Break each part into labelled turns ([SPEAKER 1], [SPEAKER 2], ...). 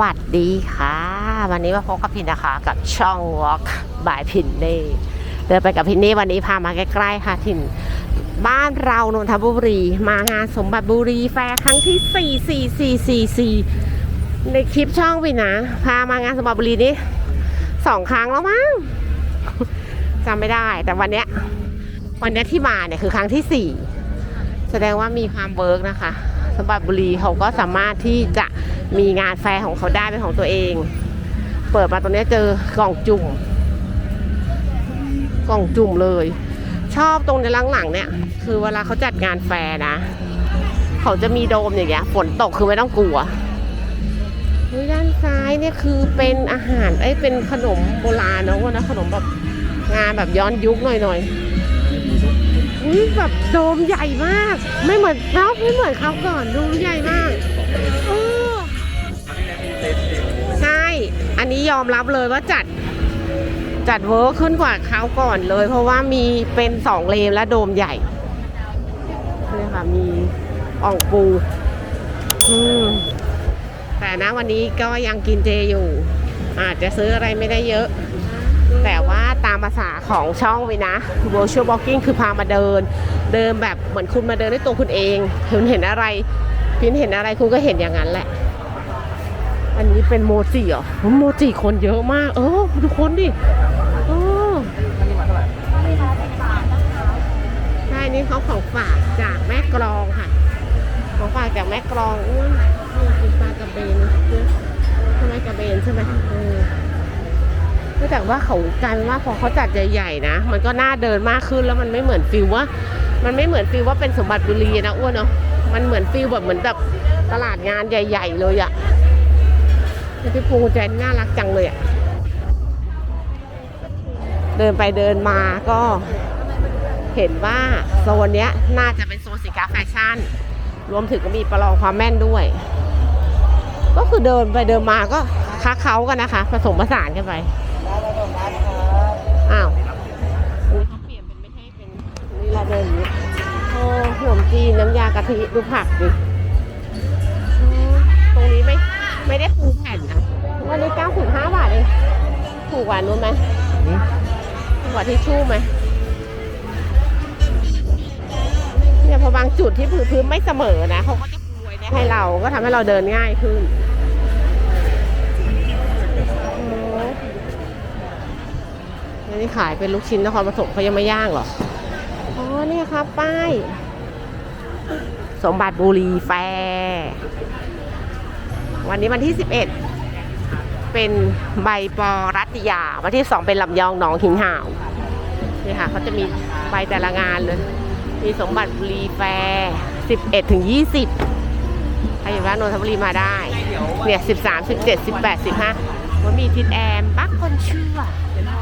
[SPEAKER 1] วัสดีค่ะ วันนี้มาพบกับพินนะคะ กับช่อง Walk by พินเน่เดินไปกับพินเน่วันนี้พามาใกล้ๆค่ะถิ่นบ้านเรานนทบุรี มางานสมบัติบุรีแฟร์ครั้งที่ 4 4 4 4 4 ในคลิปช่องวินนะ พามางานสมบัติบุรีนี่สองครั้งแล้วมั้งจำไม่ได้ แต่วันเนี้ยวันเนี้ยที่มาเนี่ยคือครั้งที่สี่แสดงว่ามีความเวิร์กนะคะสมบัติบุรีเขาก็สามารถที่จะ มีงานแฟร์ของเขาได้เป็นของตัวเอง เปิดมาตรงนี้เจอกล่องจุ่ม กล่องจุ่มเลย ชอบตรงในหลังๆเนี่ย คือเวลาเขาจัดงานแฟร์นะ เขาจะมีโดมอย่างเงี้ยฝนตกคือไม่ต้องกลัวด้านซ้ายเนี่ยคือเป็นอาหารไอ้เป็นขนมโบราณเนอะนะขนมแบบงานแบบย้อนยุคหน่อยๆอุ้ยแบบโดมใหญ่มาก ไม่เหมือนเนาะไม่เหมือนเขาก่อนดูใหญ่มากเออ นนี้ยอมรับเลยว่าจัดจัดเวิร์ขึ้นกว่าเขาวก่อนเลย เพราะว่ามีเป็นสองเลนและโดมใหญ่นี่ค่ะมีอ่องปูอืมแต่นะวันนี้ก็ยังกินเจอยู่ อาจจะซื้ออะไรไม่ได้เยอะ แต่ว่าตามภาษาของช่องวินะ virtual walking คือพามาเดิน เดินแบบเหมือนคุณมาเดินด้วยตัวคุณเองคุณเห็นอะไรพินเห็นอะไรคุณก็เห็นอย่างนั้นแหละ อันนี้เป็นโมจิเหรอโมจิคนเยอะมาก เออดูคนดิเออใช่นี่เขาของฝากจากแม่กลองค่ะของฝากจากแม่กลองอุ้ยนี่คือปลากระเบนใช่ไหมกระเบนใช่ไหมเออนื่องจากว่าเขากลายเป็นว่าพอเขาจัดใหญ่ๆนะ มันก็น่าเดินมากขึ้นแล้วมันไม่เหมือนฟิลว่า มันไม่เหมือนฟิลว่าเป็นสมบัติบุรีนะอ้วนเนาะมันเหมือนฟิลแบบเหมือนแบบตลาดงานใหญ่ ๆ เลยอะ พี่ภูใจน่ารักจังเลยอะเดินไปเดินมาก็เห็นว่าโซนเนี้ยน่าจะเป็นโซนสินค้าแฟชั่น รวมถึงก็มีประลองความแม่นด้วย ก็คือเดินไปเดินมาก็ค้าเขากันนะคะ ผสมผสานกันไปอ้าวอุ๊ยเขาเปลี่ยนเป็นไม่ใช่เป็นนี่เราเดินอย่โอ้ขนมจีนน้ำยากะทิดูผักดิ ถูกกว่านู้นไหมถูกกว่าที่ชู่ไหมเนี่ยพอบางจุดที่พื้นพื้นไม่เสมอนะเขาก็จะปูไว้เนี่ยให้เราก็ทำให้เราเดินง่ายขึ้นอันนี้ขายเป็นลูกชิ้นนครปฐมเขายังไม่ย่างเหรอ อ๋อเนี่ยครับป้าย สมบัติบุรีแฟร์วันนี้วันที่11เเป็นใบปอรัตยาวันที่2เป็นลำยองหนองหินห่าวนี่ค่ะเขาจะมีใบแต่ละงานเลย มีสมบัติบุรีแฟร์11ถึง20ใครอยู่ร้านนทบุรีมาได้ เนี่ย13 17 18 15มันมีทิดแอมบักคนเชื่ออ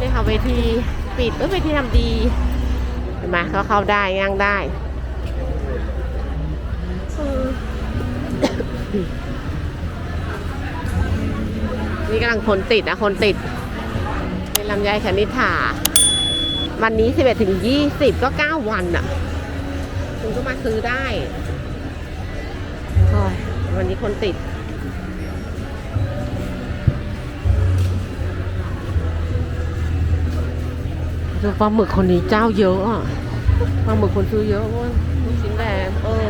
[SPEAKER 1] นี่ค่ะเวทีปิดเอ้ยเวทีทำดีเห็นไหมเขาเข้าได้ย่างได้ นี่กำลังคนติดนะคนติดนี่ลำไยคณิษฐาวันนี้ 11 ถึง 20 ก็ 9 วันอะ คุณก็มาซื้อได้วันนี้คนติด ดูปลาหมึกคนนี้เจ้าเยอะอะปลาหมึกคนซื้อเยอะเว้ยลูกชิ้นแดงเออ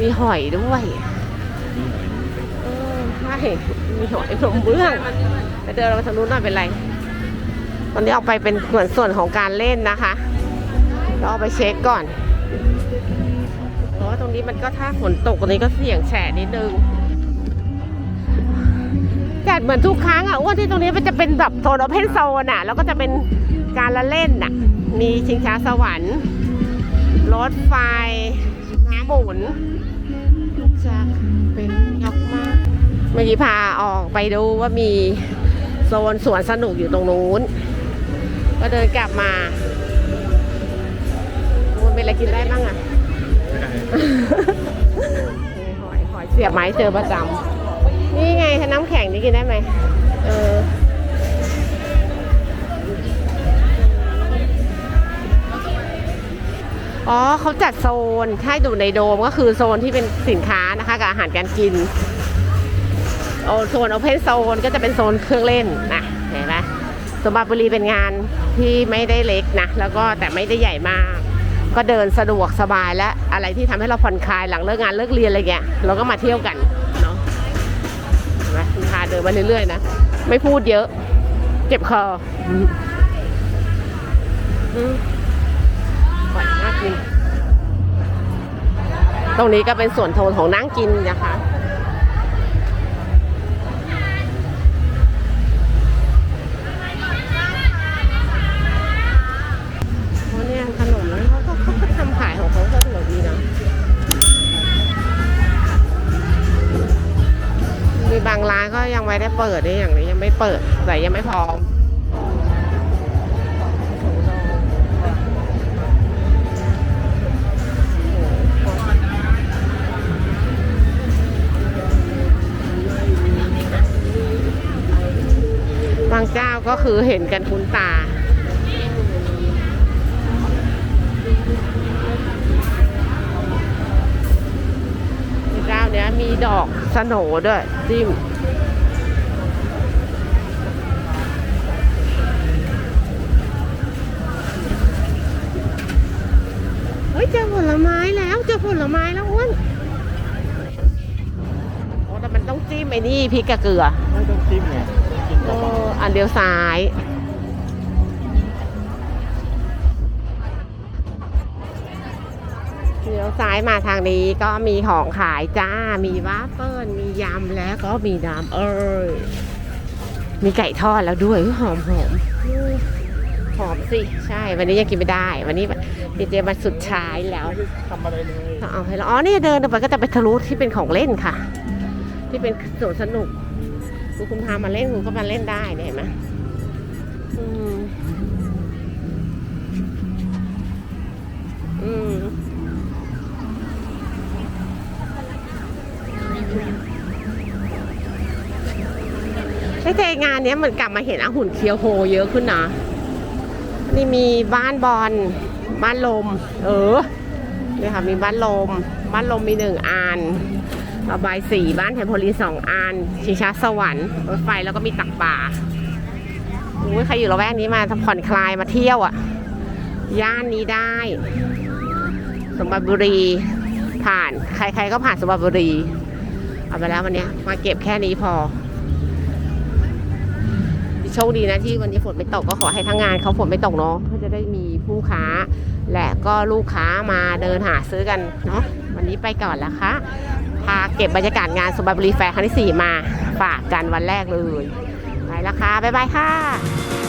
[SPEAKER 1] มีหอยด้วย มีหอยนมเบื้องแต่เดินเราไปทางนู้นหน่อยเป็นไรตอนนี้เอาไปเป็นเหมือนส่วนของการเล่นนะคะเราเอาไปเช็คก่อน เพราะว่าตรงนี้มันก็ถ้าฝนตกตรงนี้ก็เสี่ยงแฉะนิดนึงจัดเหมือนทุกครั้งอะอ้วนที่ตรงนี้มันจะเป็นแบบโซนโอเพนโซนอะ แล้วก็จะเป็นการละเล่นอะ มีชิงช้าสวรรค์ รถไฟน้ำหมุนจะเป็น เมื่อกี้พาออกไปดูว่ามีโซนสวนสนุกอยู่ตรงนู้น ก็เดินกลับมามันเป็นอะไรกินได้บ้างอะหอยหอยเสียบไม้เจอประจำนี่ไงถ้าน้ำแข็งนี่กินได้ไหมเอออ๋อเขาจัดโซนถ้าดูในโดมก็คือโซนที่เป็นสินค้านะคะ กับอาหารการกิน โอโซนโอเพนโซนก็จะเป็นโซนเครื่องเล่นนะเห็นไหมสมบัติบุรีเป็นงานที่ไม่ได้เล็กนะ แล้วก็แต่ไม่ได้ใหญ่มาก ก็เดินสะดวกสบายและอะไรที่ทำให้เราผ่อนคลายหลังเลิกงานเลิกเรียนอะไรเงี้ยเราก็มาเที่ยวกันเนาะเห็นไหมคุณพาเดินมาเรื่อยๆนะ ไม่พูดเยอะ เจ็บคออืมอืมอร่อยมากจริงตรงนี้ก็เป็นส่วนโทนของนั่งกินนะคะ ไม่ได้เปิดนี่อย่างนี้ยังไม่เปิดแต่ยังไม่พร้อม บางเจ้าก็คือเห็นกันคุ้นตาเจ้าเนี้ยมีดอกสโหนด้วยจิ้ม ฮ้ยเจอผลไม้แล้วเจอผลไม้แล้วอ้วนโอ้แต่มันต้องจิ้มไอ้นี่พริกกับเกลือ
[SPEAKER 2] ไม่ต้องจิ้มไงกิน
[SPEAKER 1] เอ
[SPEAKER 2] เบา
[SPEAKER 1] ออันเดียวซ้าย เลี้ยวซ้ายมาทางนี้ก็มีของขายจ้า มีวาฟเฟิลมียำแล้วก็มีน้ำเอ้ยมีไก่ทอดแล้วด้วยอุ๊ยหอมหอมอืมห อมสิ ใช่ วันนี้ยังกินไม่ได้ วันนี้ดีเจมาสุดท้ายแล้ว
[SPEAKER 2] ๆไม่ได้ทำอะไรเลย
[SPEAKER 1] ต้องเอาให้เราอ๋อนี่เดินไปก็จะไปทะลุที่เป็นของเล่นค่ะ ที่เป็นสวนสนุกคุณคุณพามาเล่นคุณก็มาเล่นได้เนี่ยเห็นไหมอืมอืมไอ้ใจงานเนี้ยเหมือนกลับมาเห็นอาหุ่นเคียวโฮเยอะขึ้นนะ นี่มีบ้านบอลบ้านลม เออนี่ค่ะมีบ้านลม บ้านลมมีหนึ่งอันระบายสีบ้านเทมโพลีสองอัน ชิงช้าสวรรค์รถไฟแล้วก็มีตักป่าอุ้ยใครอยู่ละแวกนี้มาผ่อนคลายมาเที่ยวอะ่ะ ย่านนี้ได้ สมบัติบุรี ผ่านใครๆก็ผ่านสมบัติบุรี เอาไปแล้ววันนี้มาเก็บแค่นี้พอ โชคดีนะที่วันนี้ฝนไม่ตกก็ขอให้ทั้งงานเขาฝนไม่ตกเนาะเพื่อจะได้มีผู้ค้า และก็ลูกค้ามาเดินหาซื้อกันเนาะวันนี้ไปก่อนแล้วคะพาเก็บบรรยากาศงานสุบาบุรีแฟร์ครั้งที่ 4 มา ฝากกันวันแรกเลยไปแล้วค่ะบ๊ายบายค่ะ